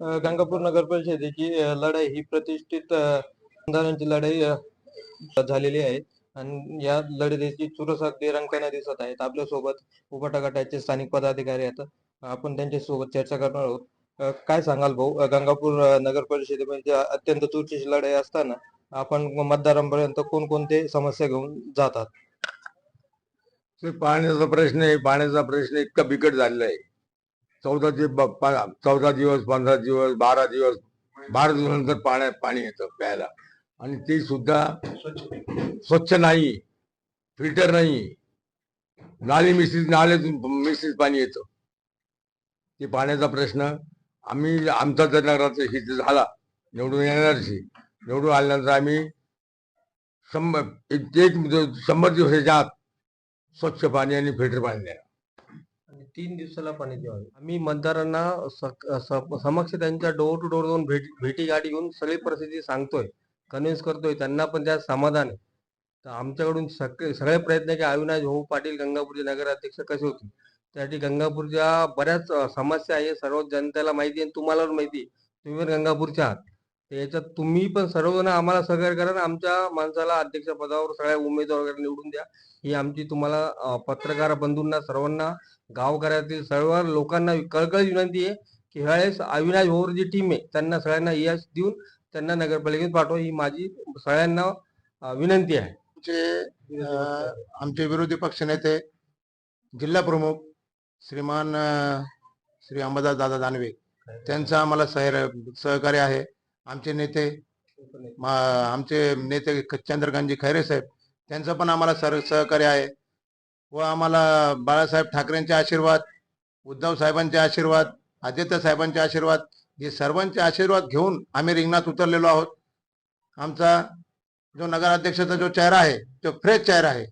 गंगापूर नगर परिषदेची लढाई ही प्रतिष्ठित आमदारांची लढाई झालेली आहे. आणि या लढतीची चुरस अगदी रंगताना दिसत आहेत. आपल्यासोबत उपटा गटाचे स्थानिक पदाधिकारी आहेत. आपण त्यांच्यासोबत चर्चा करणार आहोत. काय सांगाल भाऊ? गंगापूर नगर परिषदेमध्ये म्हणजे अत्यंत चुरशीची लढाई असताना आपण मतदारांपर्यंत कोणकोणते समस्या घेऊन जातात? पाण्याचा प्रश्न आहे. पाण्याचा प्रश्न इतका बिकट झालेला आहे. चौदा ते चौदा दिवस पंधरा दिवस बारा दिवस बारा दिवसानंतर पाण्यात पाणी येतं प्यायला. आणि ते सुद्धा स्वच्छ नाही फिल्टर नाही. नाली मिश्रित नाल्यातून मिश्रित पाणी येतं. ते पाण्याचा प्रश्न. आम्ही आमचा जर नगराचा हित झाला. निवडून येणारशी निवडून आल्यानंतर आम्ही शंभर एक एक शंभर दिवसाच्या आत स्वच्छ पाणी आणि फिल्टर पाणी देणार. तीन दिवसाला पाणी द्यावे आम्ही मतदारांना स- समक्ष त्यांच्या डोर टू डोर जाऊन भेट भेटी गाठी घेऊन सगळी परिस्थिती सांगतोय कन्व्हिन्स करतोय त्यांना पण त्यात समाधान आहे. तर आमच्याकडून सगळे सगळे प्रयत्न की अविनाश भाऊ पाटील गंगापूरचे नगराध्यक्ष कसे होते त्यासाठी गंगापूरच्या बऱ्याच समस्या आहे सर्व जनतेला माहिती आहे आणि तुम्हाला माहिती आहे. तुम्ही पण गंगापूरच्या आहात. याच्यात तुम्ही पण सर्वजण आम्हाला सहकार्य करा आणि आमच्या माणसाला अध्यक्ष पदावर सगळ्या उमेदवार वगैरे निवडून द्या. ही आमची तुम्हाला पत्रकार बंधूंना सर्वांना गावकऱ्यातील सर्व लोकांना कळकळी विनंती आहे की ह्यावेळेस अविनाश भाऊर जी टीम आहे त्यांना सगळ्यांना यश देऊन त्यांना नगरपालिकेत पाठवा. ही माझी सगळ्यांना विनंती आहे. आमचे अ, आमचे विरोधी पक्षनेते जिल्हा प्रमुख श्रीमान श्री अंबादास दादा दानवे त्यांचं आम्हाला सहकार्य आहे. आमचे नेते मा- आमचे नेते चंद्रकांतजी खैरे साहेब त्यांचं पण आम्हाला सर सहकार्य आहे. व आम्हाला बाळासाहेब ठाकरेंचे आशीर्वाद उद्धव साहेबांचे आशीर्वाद आदित्य साहेबांचे आशीर्वाद हे सर्वांचे आशीर्वाद घेऊन आम्ही रिंगणात उतरलेलो आहोत. आमचा जो नगराध्यक्षाचा जो चेहरा आहे तो फ्रेश चेहरा आहे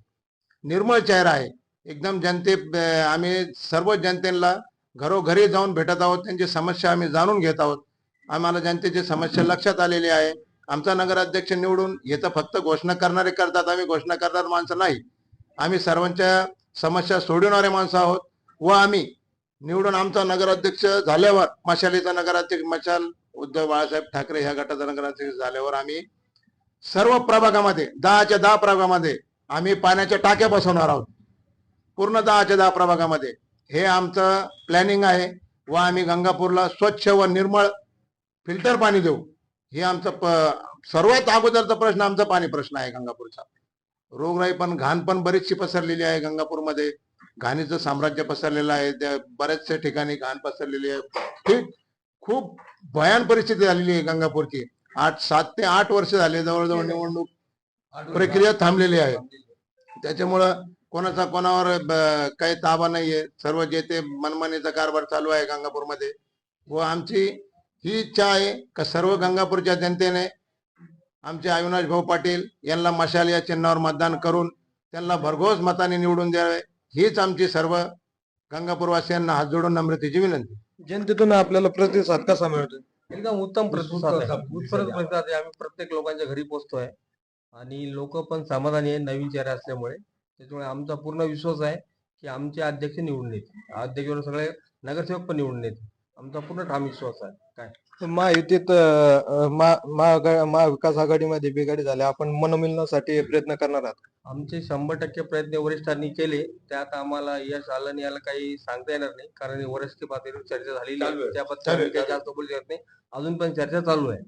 निर्मळ चेहरा आहे. एकदम जनते आम्ही सर्व जनतेला घरोघरी जाऊन भेटत आहोत त्यांची समस्या आम्ही जाणून घेत आहोत. आम्हाला जनतेची समस्या लक्षात आलेली आहे. आमचा नगराध्यक्ष निवडून हे तर फक्त घोषणा करणारे करतात. आम्ही घोषणा करणार माणसं नाही. आम्ही सर्वांच्या समस्या सोडवणारे माणसं आहोत व आम्ही निवडून आमचा नगराध्यक्ष झाल्यावर मशालीचा नगराध्यक्ष मशाल उद्धव बाळासाहेब ठाकरे ह्या गटाचा नगराध्यक्ष झाल्यावर आम्ही सर्व प्रभागामध्ये दहाच्या दहा प्रभागामध्ये आम्ही पाण्याच्या टाक्या बसवणार आहोत. पूर्ण दहाच्या दहा प्रभागामध्ये हे आमचं प्लॅनिंग आहे व आम्ही गंगापूरला स्वच्छ व निर्मळ फिल्टर पाणी देऊ. हे आमचं सर्वात अगोदरचा प्रश्न आमचा पाणी प्रश्न आहे गंगापूरचा. रोगराई पण घाण पण बरीचशी पसरलेली आहे गंगापूरमध्ये. घाणीचं साम्राज्य पसरलेलं आहे. त्या बऱ्याचशा ठिकाणी घाण पसरलेली आहे. ठीक खूप भयान परिस्थिती झालेली आहे गंगापूरची. आठ सात ते आठ वर्ष झाले जवळजवळ निवडणूक प्रक्रिया थांबलेली आहे. त्याच्यामुळं कोणाचा कोणावर काही ताबा नाहीये. सर्व जे ते मनमानीचा कारभार चालू आहे गंगापूरमध्ये. व आमची ही इच्छा आहे का सर्व गंगापूरच्या जनतेने आमचे अविनाश भाऊ पाटील यांना मशाल या चिन्हावर मतदान करून त्यांना भरघोस मताने निवडून द्यावे हीच आमची सर्व गंगापूरवासियांना हात जोडून नम्रतेची विनंती. जनतेतून आपल्याला प्रतिसाद कसा मिळतो एकदम उत्तम प्रतिसाद आहे. उत्तम उत्तम प्रतिसाद आहे. आम्ही प्रत्येक लोकांच्या घरी पोहोचतोय. आणि लोक पण समाधानी आहे नवीन चेहरा असल्यामुळे. त्याच्यामुळे आमचा पूर्ण विश्वास आहे की आमचे अध्यक्ष निवडून येतील. अध्यक्षावर सगळे नगरसेवक पण निवडून येतील. आमचा पूर्ण ठाम विश्वास आहे. काय? महायुतीत महाविकास आघाडीमध्ये बिघाडी झाल्या आपण मनोमिलनासाठी प्रयत्न करणार आहात आमचे शंभर टक्के प्रयत्न वरिष्ठांनी केले. त्यात आम्हाला यश आलं नाही याला काही सांगता येणार नाही. कारण वरिष्ठ पातळीवर चर्चा झालेली. त्याबद्दल काही जास्त बोलू शकत नाही. अजून पण चर्चा चालू आहे.